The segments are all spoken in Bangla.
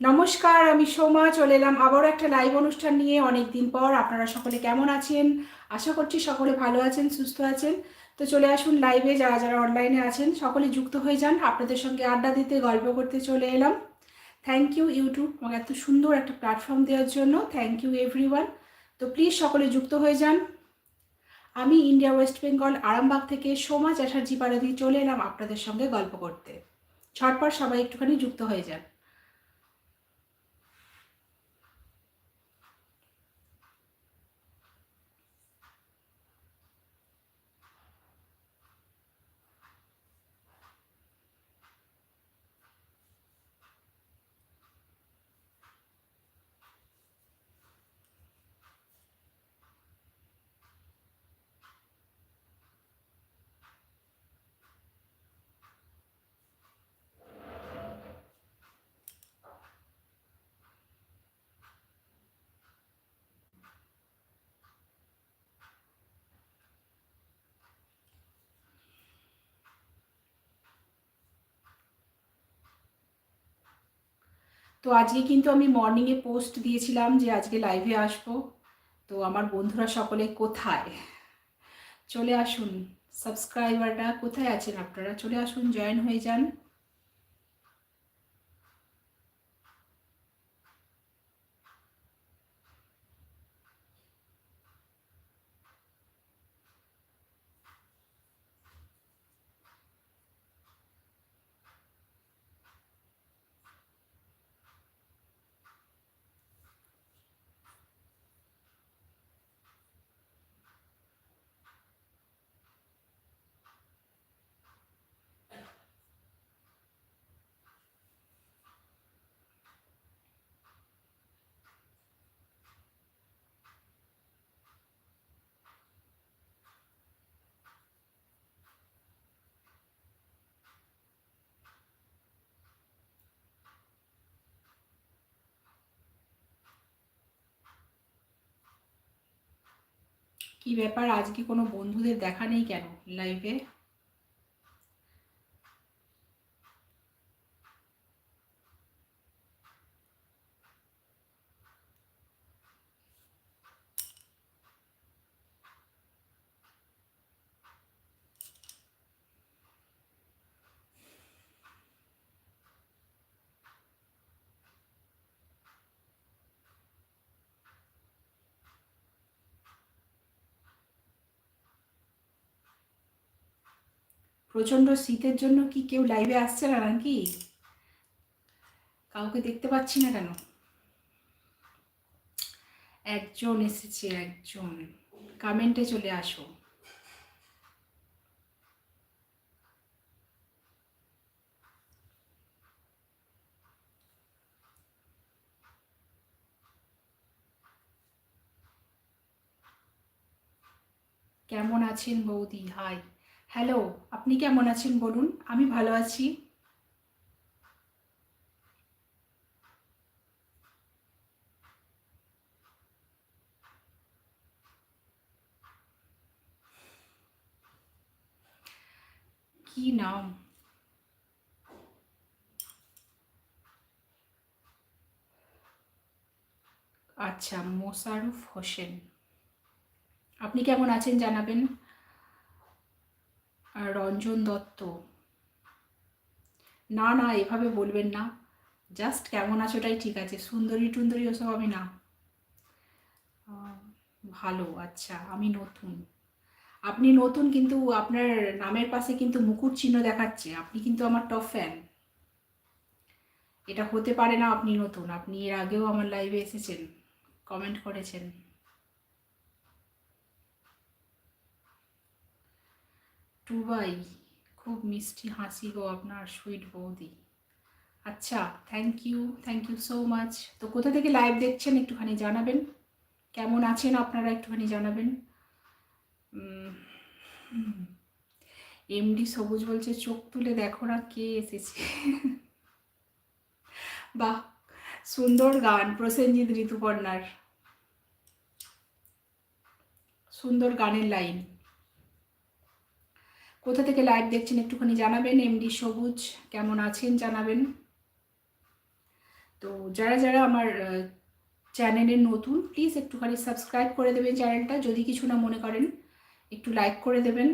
নমস্কার, আমি সোমা, চলে এলাম আবারও একটা লাইভ অনুষ্ঠান নিয়ে। অনেক দিন পর আপনারা সকলে কেমন আছেন? আশা করছি সকলে ভালো আছেন, সুস্থ আছেন। তো চলে আসুন লাইভে যারা যারা অনলাইনে আছেন, সকলে যুক্ত হয়ে যান। আপনাদের সঙ্গে আড্ডা দিতে, গল্প করতে চলে এলাম। থ্যাংক ইউ ইউটিউব আমাকে এত সুন্দর একটা প্ল্যাটফর্ম দেওয়ার জন্য। থ্যাংক ইউ এভরিওয়ান তো প্লিজ সকলে যুক্ত হয়ে যান। আমি ইন্ডিয়া ওয়েস্ট বেঙ্গল আরামবাগ থেকে সোমা চ্যাটার্জি পাড়া দিয়ে চলে এলাম আপনাদের সঙ্গে গল্প করতে। ছটপট সবাই একটুখানি যুক্ত হয়ে যান। তো আজকে কিন্তু আমি মর্নিংয়ে পোস্ট দিয়েছিলাম যে আজকে লাইভে আসব। তো আমার বন্ধুরা সকলে কোথায়? চলে আসুন। সাবস্ক্রাইবাররা কোথায় আছেন আপনারা? চলে আসুন জয়েন হয়ে যান। কি ব্যাপার? আজকে কোনো বন্ধুদের দেখা নেই কেন লাইভে প্রচণ্ড শীতের জন্য কি কেউ লাইভে আসছে না নাকি? কাউকে দেখতে পাচ্ছি না কেন? একজন এসেছে, একজন। কমেন্টে চলে আসো। কেমন আছেন বৌদি? হাই হ্যালো, আপনি কেমন আছেন বলুন? আমি ভালো আছি। কি নাম? আচ্ছা মোশারুফ হোসেন। আপনি কেমন আছেন জানাবেন? রঞ্জন দত্ত। না না, এভাবে বলবেন না। জাস্ট কেমন আছো ওটাই ঠিক আছে। সুন্দরী টুন্দরী ওসব আমি না। ভালো আচ্ছা আমি নতুন। আপনি নতুন কিন্তু আপনার নামের পাশে কিন্তু মুকুট চিহ্ন দেখাচ্ছে। আপনি কিন্তু আমার টপ ফ্যান এটা হতে পারে না আপনি নতুন। আপনি এর আগেও আমার লাইভে এসেছেন কমেন্ট করেছেন। টুবাই খুব মিষ্টি হাসি গো আপনার সুইট বৌদি। আচ্ছা thank you thank you so much তো কোথা থেকে লাইভ দেখছেন একটুখানি জানাবেন। কেমন আছেন আপনারা একটুখানি জানাবেন। এমডি সবুজ বলছে, চোখ তুলে দেখো না কে এসেছে। বাহ, সুন্দর গান, প্রসেনজিৎ ঋতুপর্ণার। সুন্দর গানের লাইন কোথা থেকে লাইভ দেখছেন একটুখানি জানাবেন। এমডি সবুজ, কেমন আছেন জানাবেন। তো যারা যারা আমার চ্যানেলে নতুন প্লিজ একটুখানি সাবস্ক্রাইব করে দেবেন চ্যানেলটা। যদি কিছু না মনে করেন, একটু লাইক করে দেবেন।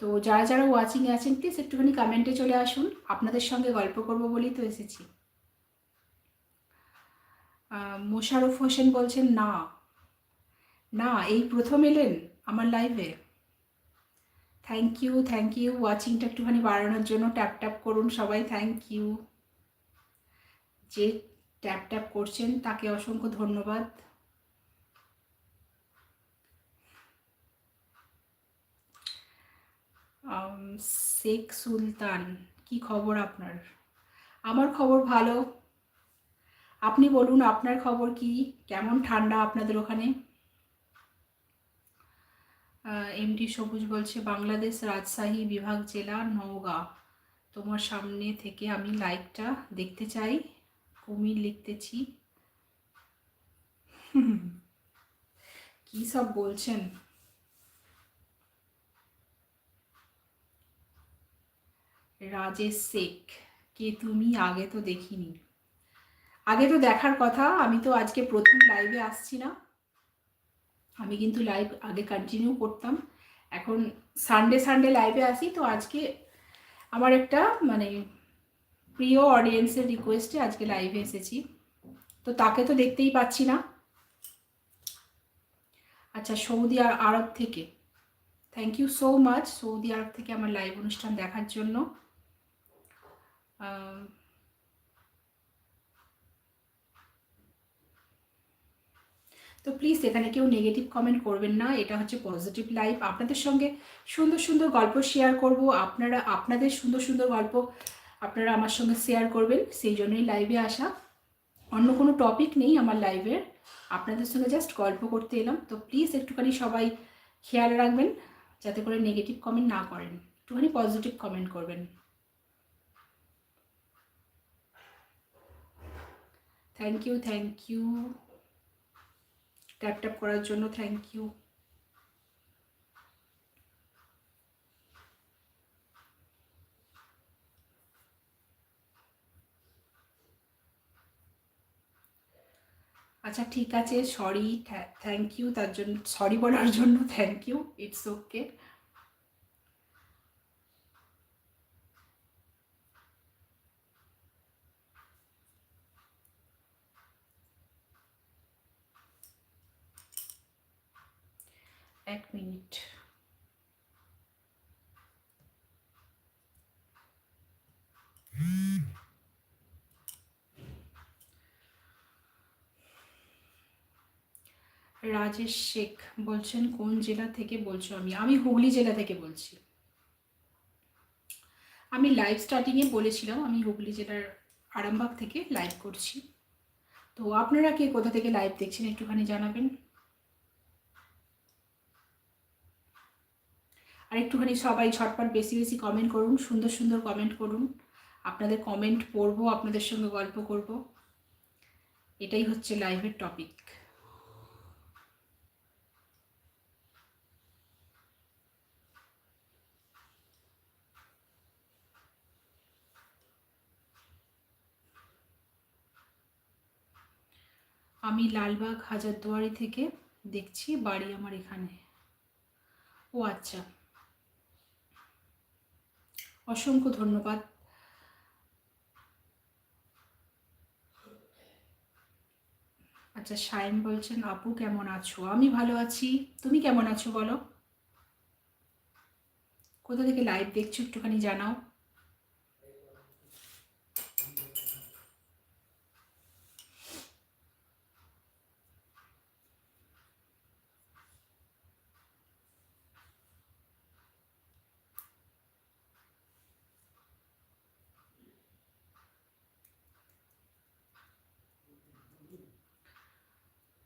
তো যারা যারা ওয়াচিংয়ে আছেন প্লিজ একটুখানি কমেন্টে চলে আসুন। আপনাদের সঙ্গে গল্প করব বলেই তো এসেছি। মোশারফ হোসেন বলছেন, না না, এই প্রথম এলেন আমার লাইভে থ্যাংক ইউ থ্যাংক ইউ ওয়াচিংটা একটুখানি বাড়ানোর জন্য ট্যাপ ট্যাপ করুন সবাই থ্যাংক ইউ যে ট্যাপ ট্যাপ করছেন, তাকে অসংখ্য ধন্যবাদ। শেখ সুলতান, কি খবর আপনার? আমার খবর ভালো। আপনি বলুন, আপনার খবর কি? কেমন ঠান্ডা আপনাদের ওখানে? এমডি সবুজ বলছে, বাংলাদেশ রাজশাহী বিভাগ জেলা নওগাঁ। তোমার সামনে থেকে আমি লাইকটা দেখতে চাই। কুমির লিখতেছি। কি সব বলছেন? রাজেশ শেখ, কে তুমি? আগে তো দেখিনি। আগে তো দেখার কথা, আমি তো আজকে প্রথম লাইভে আসছি না। আমি কিন্তু লাইভ আগে কন্টিনিউ করতাম। এখন সানডে সানডে লাইভে আসি, তো আজকে আমার একটা মানে প্রিয় অডিয়েন্সের রিকোয়েস্টে আজকে লাইভে এসেছি। তো তাকে তো দেখতেই পাচ্ছি না। আচ্ছা সৌদি আরব থেকে। Thank you so much Saudi Arab থেকে আমার লাইভ অনুষ্ঠান দেখার জন্য। তো প্লিজ এখানে কেউ নেগেটিভ কমেন্ট করবেন না, এটা হচ্ছে পজিটিভ লাইফ আপনাদের সঙ্গে সুন্দর সুন্দর গল্প শেয়ার করব। আপনারা, আপনাদের সুন্দর সুন্দর গল্প আপনারা আমার সঙ্গে শেয়ার করবেন, সেই জন্যই লাইভে আসা। অন্য কোনো টপিক নেই আমার লাইভের আপনাদের সঙ্গে জাস্ট গল্প করতে এলাম। তো প্লিজ একটুখানি সবাই খেয়াল রাখবেন, যাতে করে নেগেটিভ কমেন্ট না করেন। একটুখানি পজিটিভ কমেন্ট করবেন। Thank you thank you tap tap করার জন্য থ্যাংক ইউ আচ্ছা ঠিক আছে সরি থ্যাংক ইউ তার জন্য সরি বলার জন্য থ্যাংক ইউ ইটস ওকে এক মিনিট। রাজেশ শেখ বলছেন, কোন জেলা থেকে বলছো আমি? আমি হুগলি জেলা থেকে বলছি। আমি লাইভ স্টার্টিংয়ে বলেছিলাম, আমি হুগলি জেলার আরামবাগ থেকে লাইভ করছি। তো আপনারা কে কোথা থেকে লাইভ দেখছেন একটুখানি জানাবেন। আর একটুখানি সবাই ঝটপট বেশি বেশি কমেন্ট করুন, সুন্দর সুন্দর কমেন্ট করুন। আপনাদের কমেন্ট পড়ব, আপনাদের সঙ্গে গল্প করব। এটাই হচ্ছে লাইভের টপিক আমি লালবাগ হাজারদুয়ারি থেকে দেখছি, বাড়ি আমার এখানে। ও আচ্ছা। অসংখ্য ধন্যবাদ। আচ্ছা সায়ন বলছেন, আপু কেমন আছো? আমি ভালো আছি। তুমি কেমন আছো বলো? কোথা থেকে লাইভ দেখছ একটুখানি জানাও।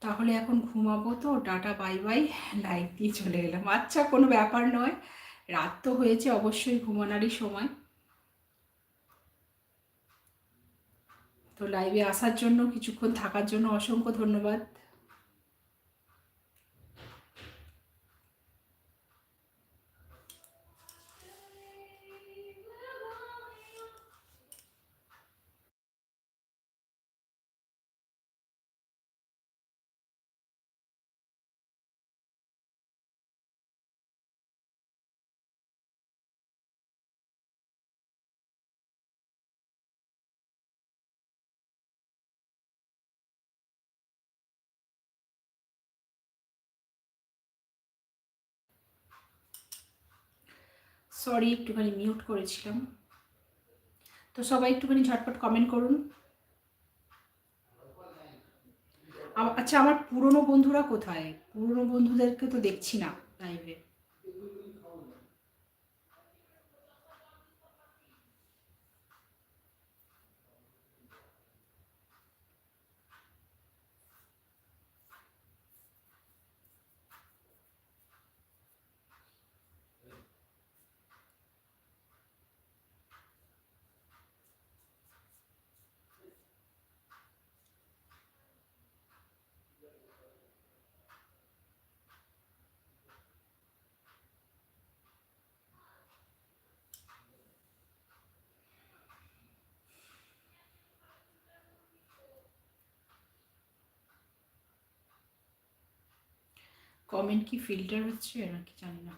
তাহলে এখন ঘুমাবো তো, টাটা, বাই বাই লাইভ দিয়ে চলে গেলাম আচ্ছা কোনো ব্যাপার নয়, রাত তো হয়েছে অবশ্যই ঘুমানোরই সময়। তো লাইভে আসার জন্য, কিছুক্ষণ থাকার জন্য অসংখ্য ধন্যবাদ। সরি একটুখানি মিউট করেছিলাম। তো সবাই একটুখানি ঝটপট কমেন্ট করুন। আচ্ছা আমার পুরনো বন্ধুরা কোথায়? পুরনো বন্ধুদেরকে তো দেখছি না লাইভে কমেন্ট কি ফিল্টার হচ্ছে? নাকি জানি না।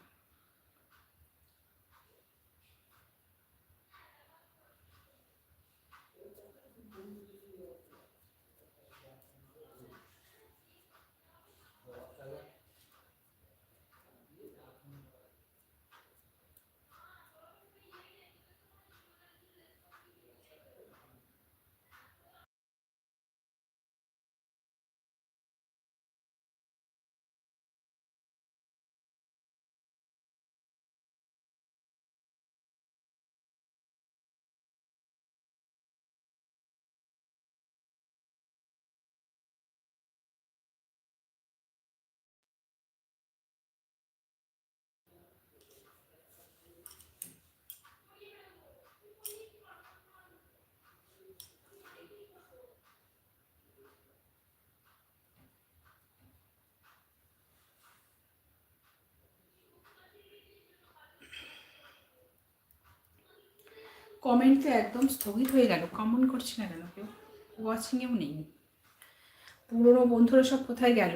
কমেন্ট তো একদম স্থগিত হয়ে গেল। কমেন্ট করছে না কেন কেউ? ওয়াচিংয়েও নেই। পুরনো বন্ধুরা সব কোথায় গেল?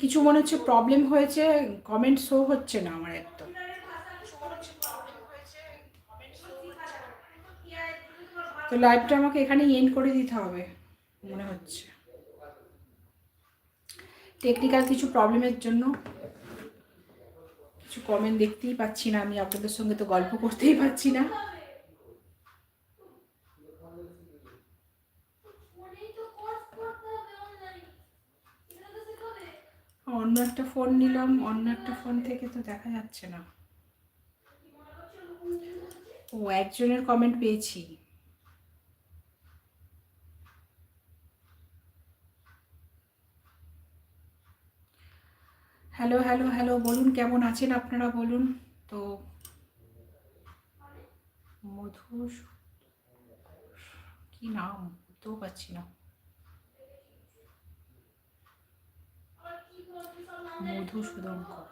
কিছু মনে হচ্ছে প্রবলেম হয়েছে কমেন্ট শো হচ্ছে না আমার একদম তো লাইভটা আমাকে এখানে এন্ড করে দিতে হবে, মনে হচ্ছে। টেকনিক্যাল কিছু প্রবলেমের জন্য, কিছু কমেন্ট দেখতেই পাচ্ছি না আমি, আপনাদের সঙ্গে তো গল্প করতেই পাচ্ছি না। অন্য একটা ফোন নিলাম, অন্য একটা ফোন থেকে তো দেখা যাচ্ছে না। ও, একজনের কমেন্ট পেয়েছি। হ্যালো হ্যালো হ্যালো বলুন, কেমন আছেন আপনারা? বলুন। তো মধু কি নাম? বুঝতেও পারছি না। মধুসূদনকর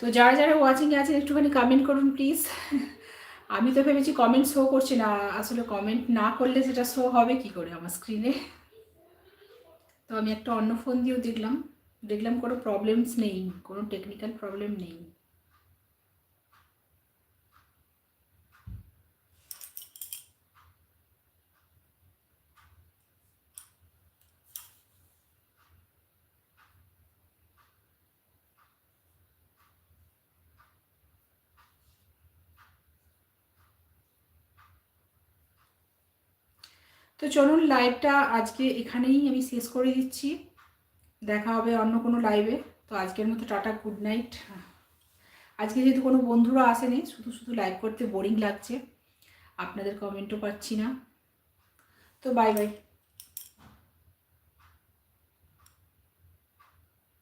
তো যারা যারা ওয়াচিংয়ে আছেন, একটুখানি কমেন্ট করুন প্লিজ আমি তো ভেবেছি কমেন্ট শো করছি না, আসলে কমেন্ট না করলে সেটা শো হবে কি করে আমার স্ক্রিনে তো আমি একটা অন্য ফোন দিয়েও দেখলাম। দেখলাম কোনো প্রবলেমস নেই, কোনো টেকনিক্যাল প্রবলেম নেই। তো চলুন লাইভটা আজকে এখানেই আমি শেষ করে দিচ্ছি। দেখা হবে অন্য কোনো লাইভে তো আজকের মতো টাটা গুড নাইট আজকে যেহেতু কোনো বন্ধুরা আসেনি, শুধু শুধু লাইভ করতে বোরিং লাগছে। আপনাদের কমেন্টও পাচ্ছি না। তো বাই বাই